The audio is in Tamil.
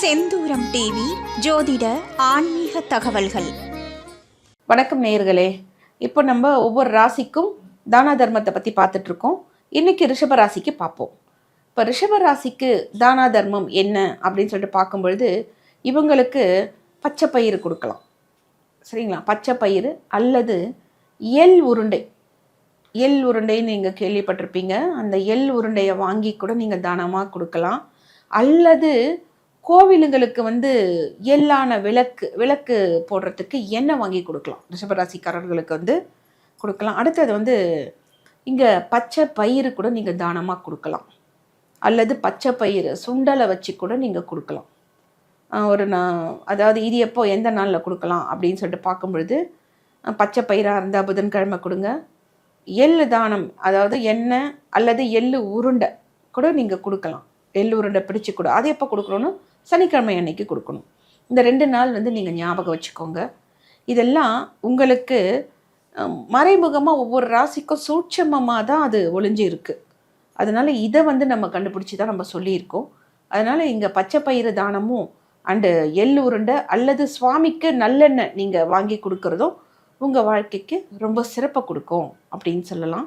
செந்தூரம் டிவி ஜோதிட ஆன்மீக தகவல்கள். வணக்கம் நேர்களே இப்போ நம்ம ஒவ்வொரு ராசிக்கும் தான தர்மத்தை பற்றி பார்த்துட்ருக்கோம். இன்னைக்கு ரிஷப ராசிக்கு பார்ப்போம். இப்போ ரிஷப ராசிக்கு தான தர்மம் என்ன அப்படின்னு சொல்லிட்டு பார்க்கும்பொழுது இவங்களுக்கு பச்சை பயிறு கொடுக்கலாம். சரிங்களா? பச்சை பயிறு அல்லது எள் உருண்டை. எள் உருண்டைன்னு நீங்கள் கேள்விப்பட்டிருப்பீங்க. அந்த எள் உருண்டையை வாங்கி கூட நீங்கள் தானமாக கொடுக்கலாம். அல்லது கோவிலுங்களுக்கு வந்து எள்ளான விளக்கு விளக்கு போடுறதுக்கு எண்ணெய் வாங்கி கொடுக்கலாம். ரிஷபராசிக்காரர்களுக்கு வந்து கொடுக்கலாம். அடுத்தது வந்து இங்கே பச்சை பயிறு கூட நீங்கள் தானமாக கொடுக்கலாம். அல்லது பச்சை பயிறு சுண்டலை வச்சு கூட நீங்கள் கொடுக்கலாம். ஒரு நான் அதாவது இது எப்போ எந்த நாளில் கொடுக்கலாம் அப்படின்னு சொல்லிட்டு பார்க்கும்பொழுது பச்சை பயிராக இருந்தால் புதன்கிழமை கொடுங்க. எள்ளு தானம் அதாவது எண்ணெய் அல்லது எள்ளு உருண்டை கூட நீங்கள் கொடுக்கலாம். எள் உருண்டை பிடிச்சி கொடு. அது எப்போ கொடுக்கணும்னு சனிக்கிழமை அன்னைக்கு கொடுக்கணும். இந்த ரெண்டு நாள் வந்து நீங்கள் ஞாபகம் வச்சுக்கோங்க. இதெல்லாம் உங்களுக்கு மறைமுகமாக ஒவ்வொரு ராசிக்கும் சூட்சமமாக தான் அது ஒளிஞ்சு இருக்குது அதனால் இதை வந்து நம்ம கண்டுபிடிச்சி தான் நம்ம சொல்லியிருக்கோம். அதனால் இங்கே பச்சை பயிறு தானமும் அண்டு எள் உருண்டை அல்லது சுவாமிக்கு நல்லெண்ணெய் நீங்கள் வாங்கி கொடுக்குறதும் உங்கள் வாழ்க்கைக்கு ரொம்ப சிறப்பை கொடுக்கும் அப்படின்னு சொல்லலாம்.